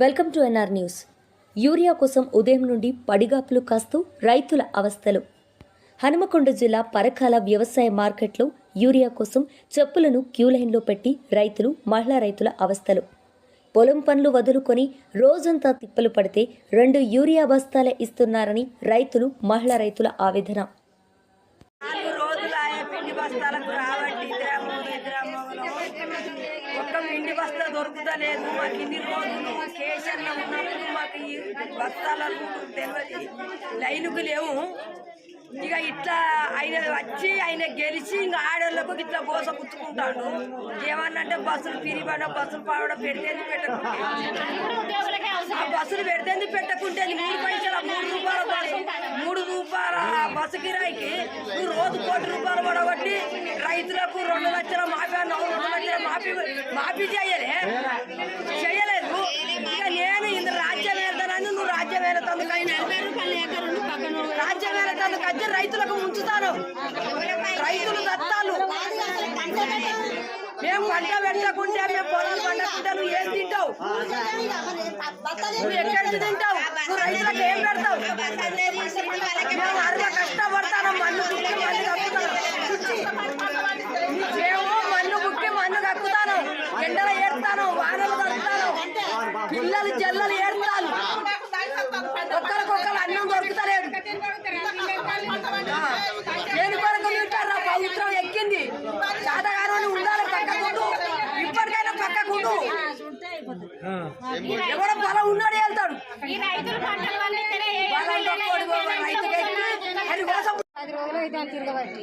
Welcome to NR news. Urea కోసం ఉదయం నుండి పడిగాపులు కాస్తూ రైతుల అవస్థలు. హనుమకొండ జిల్లా పరకాల వ్యవసాయ మార్కెట్లో యూరియా కోసం చెప్పులను క్యూ లైన్లో పెట్టి రైతులు మహిళా రైతుల అవస్థలు. పొలం పనులు వదులుకొని రోజంతా తిప్పలు పడితే రెండు యూరియా బస్తాలే ఇస్తున్నారని రైతులు మహిళా రైతుల ఆవేదన. బస్తాలకు ఒక్క పిండి బస్తా దొరుకుతలేదు. మాకు ఇన్ని రోజులు ఈ బస్తాలకు తెలియదు లైన్కు లేవు. ఇక ఇట్లా ఆయన వచ్చి ఆయన గెలిచి ఇంకా ఆడోళ్ళకు ఇట్లా గోస పుచ్చుకుంటాడు. ఏమన్నంటే బస్సులు పిరిబడ బస్సులు పావడం పెడితేంది పెట్టకుంటే. ఆ బస్సులు పెడితేంది పెట్టకుంటే మూడు పైసల మూడు రూపాయల బస్సు మూడు రూపాయల బస్సు కిరాయికి నువ్వు రోజు కోటి రూపాయలు పడగొట్టి రైతులకు రెండు లక్షల మాఫీ రెండు లక్షల మాఫీ మాఫీ చేయలే. చేయలేదు రాజ్యాంగ వెళ్తాను రాజ్యం రైతులకు ముంచుతాను రైతులు దత్తాలు. మేము పంట పెట్టకుంటే మేము పొలాలు పండకుంటే నువ్వు ఏం తింటావు? నువ్వు ఎక్కడికి తింటావు? నువ్వు రైతులకు ఏం పెడతావు? మేము అరవ కష్టపడతాను మన్ను బుక్కి మన్ను కక్కుతాను. మేము మన్ను బుక్కి మన్ను కక్కుతాను. ఎండలు ఏడతాను వానలు తడతాను పిల్లలు జల్లలు ఏడతాను ఒక్కరికొక్కరు అన్నం దొరుకుతలేదు నేను కొరకు తింటారా పవిత్రం ఎక్కింది చాతగారు ఉండాలి పక్కకుంటూ ఇప్పటికైనా పక్కకుంటూ ఎవడో పొలం ఉన్నాడు వెళ్తాడు ఈ రైతులు పంటలు పండితేనే ఏ పొలం తక్కువడు పోగా రైతుకి ఎక్కి అది కోసం పది రోజులు అయితే తిరగబట్టి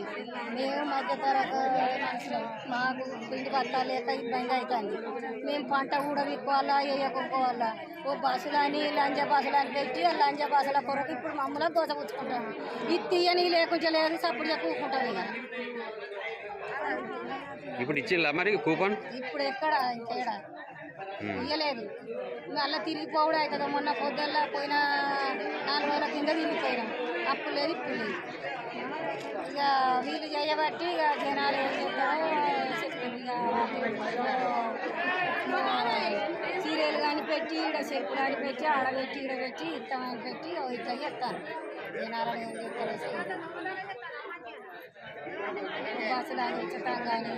మేము మధ్య తరగతి మనుషులం మాకు పిండి బత్తాలు లేక ఇబ్బంది అవుతుంది. మేము పంట కూడా విక్కోవాలా వేయకపోవాలా? ఓ బస్సులని లంజ బస్సులు అని పెట్టి ఆ లంజ బస్సుల కొరకు ఇప్పుడు మమ్మల్ని దోసపుచ్చుకుంటాము ఇది తీయని లేకుంటే లేదు సప్పుడు కూకుంటాం ఇక. ఇప్పుడు ఇచ్చిల్లా మరి కూపన్? ఇప్పుడు ఎక్కడ? ఇంకేడ ఇయ్యలేదు మళ్ళీ తిరిగిపోవడం అవుతుంది మొన్న పొద్దుల్లా పోయిన నాలుగు వేల కింద తిరిగిపోయినాం. అప్పు లేదు ఇప్పుడు లేదు. ఇక వీళ్ళు చేయబట్టి ఇక జనాలు ఏం చేస్తారో చెప్తారు. ఇక సీరియల్ కానీ పెట్టి ఇక్కడ చెప్పు కానీ పెట్టి ఆడబెట్టి ఇక్కడ పెట్టి ఇస్తామని పెట్టి ఓ ఇట్లా జనాలు ఏం చేస్తారో బస్సులు అని ఉచితం కానీ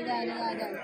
ఇదని అదని